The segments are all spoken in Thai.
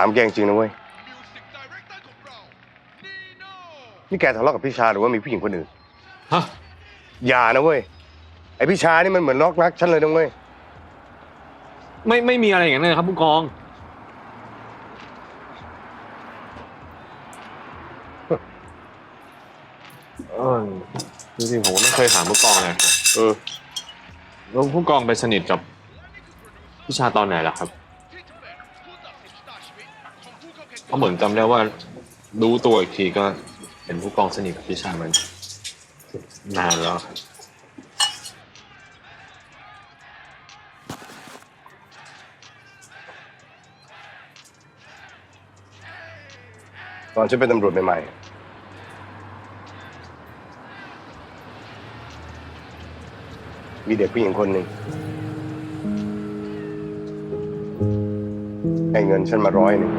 ถามแกจริงๆนะเว้ย นี่แกทะเลาะกับพี่ชาหรือว่ามีผู้หญิงคนอื่น ฮะ อย่านะเว้ย ไอพี่ชานี่มันเหมือนนอกรักฉันเลยนะเว้ย ไม่ไม่มีอะไรอย่างนั้นเลยครับผู้กอง เออจริงๆผมก็ไม่เคยถามผู้กองเลยครับเออแล้วผู้กองไปสนิทกับพิชาตอนไหนล่ะครับ เพราะเหมือนจำได้ว่ารู้ตัวอีกทีก็เห็นผู้กองสนิทกับพิชายมันนานแล้วครับตอนฉันเป็นตำรวจใหม่ๆมีเด็กผู้หญิงคนหนึ่ง เงินฉันมาร้อยหนึ่ง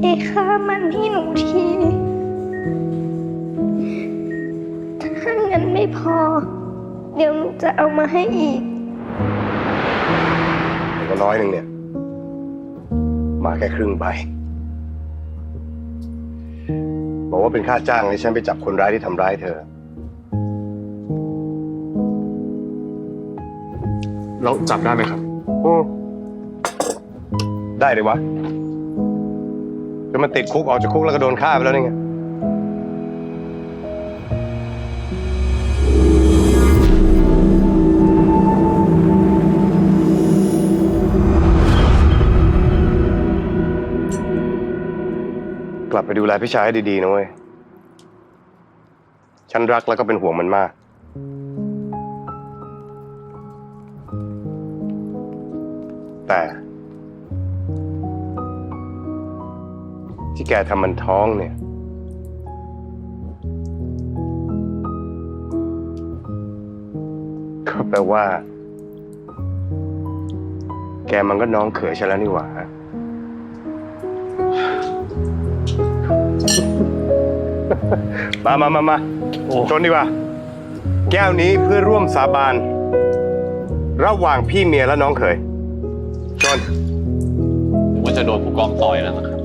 เอค่ามันให้หนูทีถ้าเงินไม่พอ เดี๋ยวหนูจะเอามาให้อีกแต่ก็ร้อยหนึ่งเนี่ย มาแค่ครึ่งใบ บอกว่าเป็นค่าจ้างให้ฉันไปจับคนร้ายที่ทำร้ายเธอ แล้วจับได้ไหมครับ อืมได้เลยวะจะมาติดคุกออกจากคุกแล้วก็โดนฆ่าไปแล้วนี่ไง กลับไปดูแลพี่ชายให้ดี ๆ นะเว้ย ฉันรักแล้วก็เป็นห่วงมันมาก แต่ ที่แกทำมันท้องเนี่ย ก็แปลว่า แกมันก็น้องเขยฉันแล้วนี่หว่ามามามามาโอ้ชนดีกว่า แก้วนี้เพื่อร่วมสาบาน ระหว่างพี่เมียและน้องเขย ชนผมว่าจะโดนผู้กองต่อยแล้วนะครับ